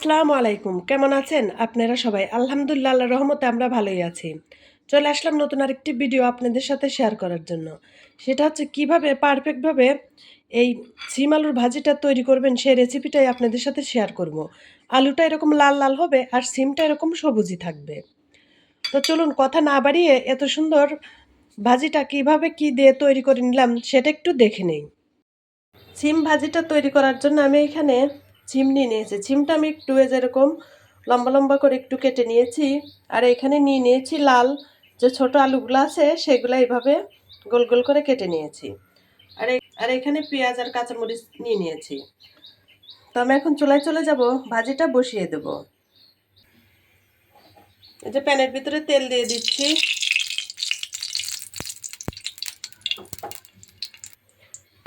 আসসালামু আলাইকুম। কেমন আছেন? আপনারা সবাই? আলহামদুলিল্লাহ, আল্লাহর রহমতে আমরা ভালোই আছি। চলে আসলাম নতুন আরেকটি ভিডিও আপনাদের সাথে শেয়ার করার জন্য। সেটা হচ্ছে কীভাবে পারফেক্টভাবে এই সিম আলুর ভাজিটা তৈরি করবেন, সেই রেসিপিটাই আপনাদের সাথে শেয়ার করব। আলুটা এরকম লাল লাল হবে আর সিমটা এরকম সবুজই থাকবে। তো চলুন, কথা না বাড়িয়ে এত সুন্দর ভাজিটা কীভাবে কি দিয়ে তৈরি করে নিলাম, সেটা একটু দেখে নেই। সিম ভাজিটা তৈরি করার জন্য আমি এখানে সিম নিয়ে নিয়েছি। সিমটা আমি একটু যেরকম লম্বা লম্বা করে একটু কেটে নিয়েছি। আর এখানে নিয়ে নিয়েছি লাল যে ছোট আলুগুলো আছে, সেগুলো এইভাবে গোল গোল করে কেটে নিয়েছি। আর আর এখানে পেঁয়াজ আর কাঁচামরিচ নিয়ে নিয়েছি। তো আমি এখন চুলায় চলে যাব, ভাজিটা বসিয়ে দেব। এই যে প্যানের ভিতরে তেল দিয়ে দিচ্ছি।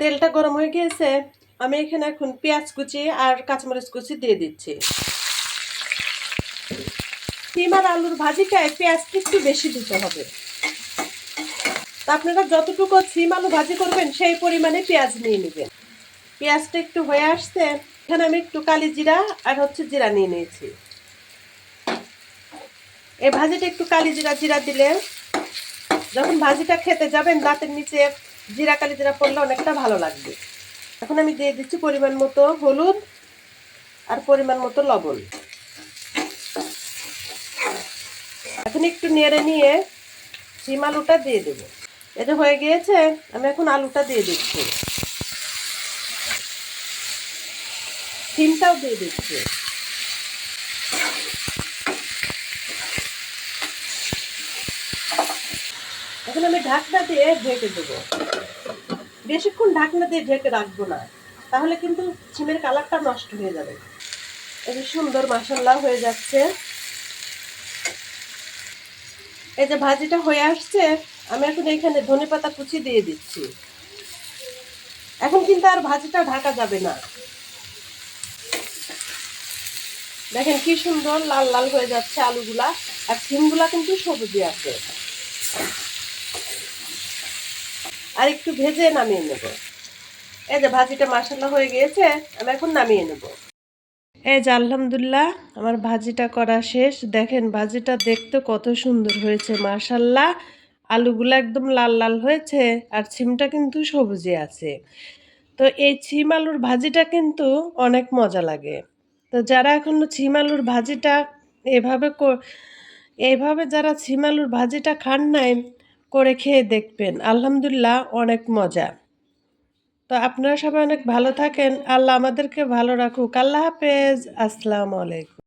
তেলটা গরম হয়ে গিয়েছে আমি এখানে এখন পেঁয়াজ কুচি আর কাঁচামরিচ কুচি দিয়ে দিচ্ছি। সিম আর আলুর ভাজিটায় পেঁয়াজটা একটু বেশি দিতে হবে। তা আপনারা যতটুকু সিম আলু ভাজি করবেন, সেই পরিমাণে পেঁয়াজ নিয়ে নেবেন। পেঁয়াজটা একটু হয়ে আসছে, এখানে আমি একটু কালি জিরা আর হচ্ছে জিরা নিয়ে নিয়েছি। এই ভাজিটা একটু কালি জিরা জিরা দিলে যখন ভাজিটা খেতে যাবেন, দাঁতের নিচে জিরা, কালি জিরা পড়লে অনেকটা ভালো লাগবে। এখন আমি দিয়ে দিচ্ছি পরিমাণ মতো হলুদ আর পরিমাণ মতো লবণ। এখন একটু নেড়ে নিয়ে সিম আলুটা দিয়ে দেব। এটা হয়ে গিয়েছে, আমি এখন আলুটা দিয়ে দিচ্ছি। সিমটাও দিয়ে দিচ্ছি। এখন আমি ঢাকনা দিয়ে ঢেকে দেবো। বেশিক্ষণ ঢাকনা দিয়ে ঢেকে রাখব না। তাহলে কিন্তু সিমের কালারটা নষ্ট হয়ে যাবে। এই যে সুন্দর মাসাল্লা হয়ে যাচ্ছে। এই যে ভাজিটা হয়ে আসছে, আমি এখন এখানে ধনে পাতা কুচি দিয়ে দিচ্ছি। এখন কিন্তু আর ভাজিটা ঢাকা যাবে না। দেখেন কি সুন্দর, লাল লাল হয়ে যাচ্ছে আলুগুলা। আর সিমগুলা কিন্তু সবুজে আছে। আর একটু ভেজে নামিয়ে নেব। এই যে ভাজিটা মাসাল্লা হয়ে গিয়েছে, আমি এখন নামিয়ে নেব। এই যে আলহামদুলিল্লাহ, আমার ভাজিটা করা শেষ। দেখেন ভাজিটা দেখতে কত সুন্দর হয়েছে মাশাল্লাহ আলুগুলো একদম লাল লাল হয়েছে আর ছিমটা কিন্তু সবুজে আছে। তো এই ছিম আলুর ভাজিটা কিন্তু অনেক মজা লাগে। তো যারা এখনও ছিম আলুর ভাজিটা এভাবে এইভাবে যারা ছিম আলুর ভাজিটা খান নাই করে খেয়ে দেখবেন। আলহামদুলিল্লাহ, অনেক মজা। তো আপনারা সবাই অনেক ভালো থাকেন। আল্লাহ আমাদেরকে ভালো রাখুক। আল্লাহ হাফেজ। আসসালামু আলাইকুম।